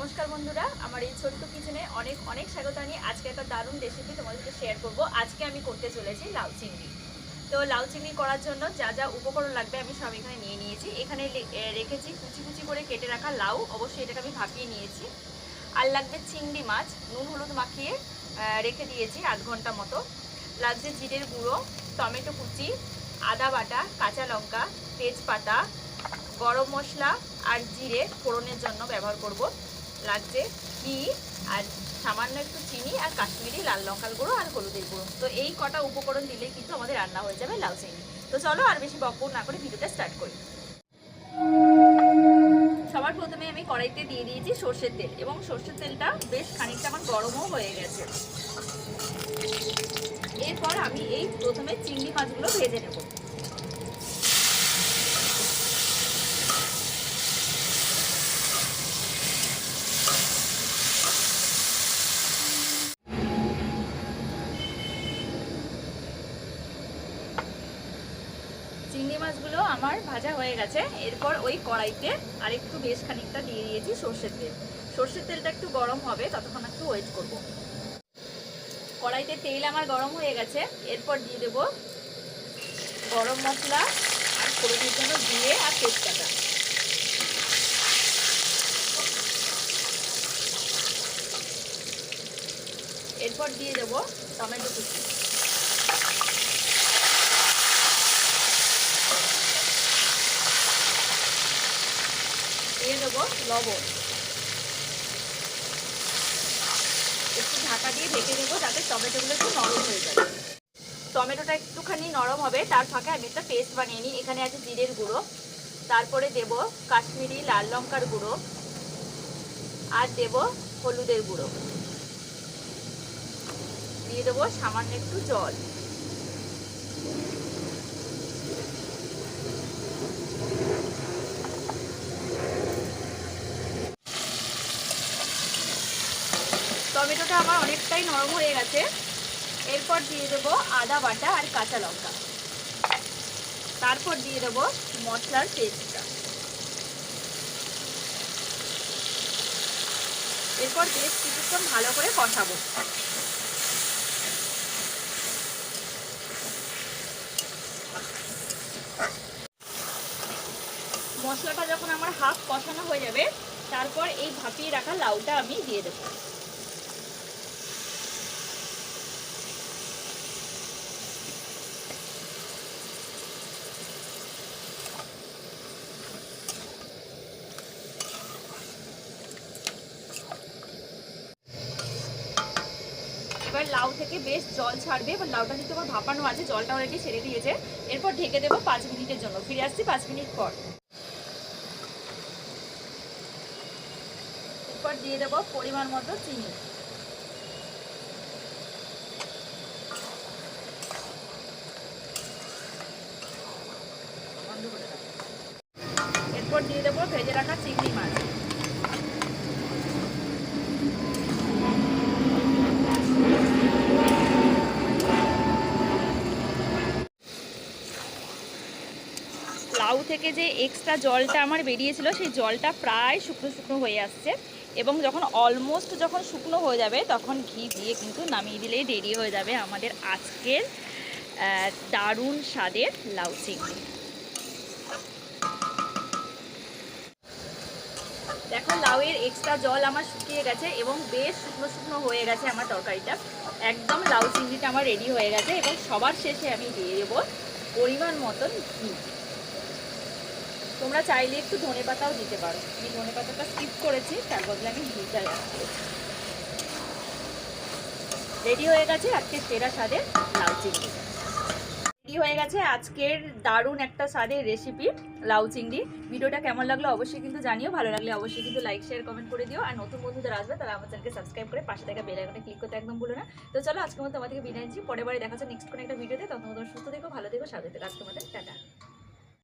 নমস্কার বন্ধুরা, আমার এই ছোট্ট কিচেনে অনেক অনেক স্বাগত নিয়ে আজকে একটা দারুণ রেসিপি তোমাদেরকে শেয়ার করব। আজকে আমি করতে চলেছি লাউ চিংড়ি। তো লাউ চিংড়ি করার জন্য যা যা উপকরণ লাগবে আমি সব এখানে নিয়ে নিয়েছি। এখানে রেখেছি কুচি কুচি করে কেটে রাখা লাউ। অবশ্যই এটাকে আমি ভাপিয়ে নিয়েছি। আর লাগবে চিংড়ি মাছ। নুন, হলুদ মাখিয়ে রেখে দিয়েছি আধ ঘণ্টা মতো। লাগছে জিরের গুঁড়ো, টমেটো কুচি, আদা বাটা, কাঁচা লঙ্কা, তেজপাতা, গরম মশলা আর জিরে ফোড়নের জন্য ব্যবহার করব। লাগছে ঘি আর সামান্য একটু চিনি আর কাশ্মীরি লাল লঙ্কার গুঁড়ো আর হলুদের গুঁড়ো। তো এই কটা উপকরণ দিলেই কিন্তু আমাদের রান্না হয়ে যাবে লাউ চিংড়ি তো চলো আর বেশি বকবক না করে ভিডিওটা স্টার্ট করি। সবার প্রথমে আমি কড়াইতে দিয়ে দিয়েছি সর্ষের তেল এবং সর্ষের তেলটা বেশ খানিকটা আমার গরমও হয়ে গেছে। এরপর আমি এই প্রথমে চিংড়ি মাছগুলো ভেজে নেব চিংড়ি মাছগুলো আমার ভাজা হয়ে গেছে। এরপর ওই কড়াইতে আর একটু বেশ খানিকটা দিয়ে দিয়েছি সর্ষের তেল। সর্ষের তেলটা একটু গরম হবে, ততক্ষণ একটু ওয়েট করব। কড়াইতে তেল আমার গরম হয়ে গেছে। এরপর দিয়ে দেব গরম মশলা আর ফোড়নের জন্য দিয়ে আর তেজপাতা। এরপর দিয়ে দেব টমেটো কুচি দিয়ে দেবো লবণ। একটু ঢাকা দিয়ে ঢেকে দেবো যাতে টমেটোগুলো একটু নরম হয়ে যাবে টমেটোটা একটুখানি নরম হবে, তার ফাঁকে আমি একটা পেস্ট বানিয়ে নিই। এখানে আছে জিরের গুঁড়ো, তারপরে দেব কাশ্মীরি লাল লঙ্কার গুঁড়ো, আর দেব হলুদের গুঁড়ো। দিয়ে দেবো সামান্য একটু জল। টমেটোটা আমার অনেকটাই নরম হয়ে গেছে। এরপর দিয়ে দেবো আদা বাটা আর কাঁচা লঙ্কা। তারপর দিয়ে দেবো মশলার পেস্টটা। এরপর বেশ কিছুক্ষণ ভালো করে কষাবো। মশলাটা যখন আমার হাফ কষানো হয়ে যাবে, তারপর এই ভাপিয়ে রাখা লাউটা আমি দিয়ে দেবো। এবার লাউ থেকে বেশ জল ছাড়বে, এবার লাউটা যেহেতু আমার ভাপানো আছে, জলটা অলরেডি ছেড়ে দিয়েছে। এরপর ঢেকে দেবো পাঁচ মিনিটের জন্য। ফিরে আসছি পাঁচ মিনিট পর। এরপর দিয়ে দেবো পরিমাণ মতো চিনি। এরপর দিয়ে দেবো ভেজে রাখা চিংড়ি মাছ। লাউ থেকে যে এক্সট্রা জলটা আমার বেরিয়েছিল, সেই জলটা প্রায় শুকনো শুকনো হয়ে আসছে। এবং যখন অলমোস্ট যখন শুকনো হয়ে যাবে, তখন ঘি দিয়ে কিন্তু নামিয়ে দিলেই দেরি হয়ে যাবে আমাদের আজকের দারুণ স্বাদের লাউ চিংড়ি। দেখো, লাউয়ের এক্সট্রা জল আমার শুকিয়ে গেছে এবং বেশ শুকনো শুকনো হয়ে গেছে আমার তরকারিটা। একদম লাউ চিংড়িটা আমার রেডি হয়ে গেছে এবং সবার শেষে আমি দিয়ে দেবো পরিমাণ মতন ঘি। তোমরা চাইলে একটু ধনে পাতাও দিতে পারো। আমি ধনে পাতাটা স্কিপ করেছি, তার বদলে আমি ঘিটা করেছি। রেডি হয়ে গেছে আজকে সেরা স্বাদের লাউ চিংড়ি। রেডি হয়ে গেছে আজকের দারুণ একটা স্বাদের রেসিপি লাউ চিংড়ি। ভিডিওটা কেমন লাগল অবশ্যই কিন্তু জানিও, ভালো লাগলে অবশ্যই কিন্তু লাইক শেয়ার কমেন্ট করে দিও। আর নতুন বন্ধুদের আসবে তারা আমার চ্যানেলকে সাবস্ক্রাইব করে পাশে থাকা বেল আইকনে ক্লিক করতে একদম ভুলো না। তো চলো আজকে মতো থেকে বিদায় নিচ্ছি। পরের বারে দেখা যাচ্ছে নেক্সট কোনো একটা ভিডিওতে। তখন তোমার সুস্থ থেকো, ভালো সাথে থেকো। আজকে আমাদের টাটা।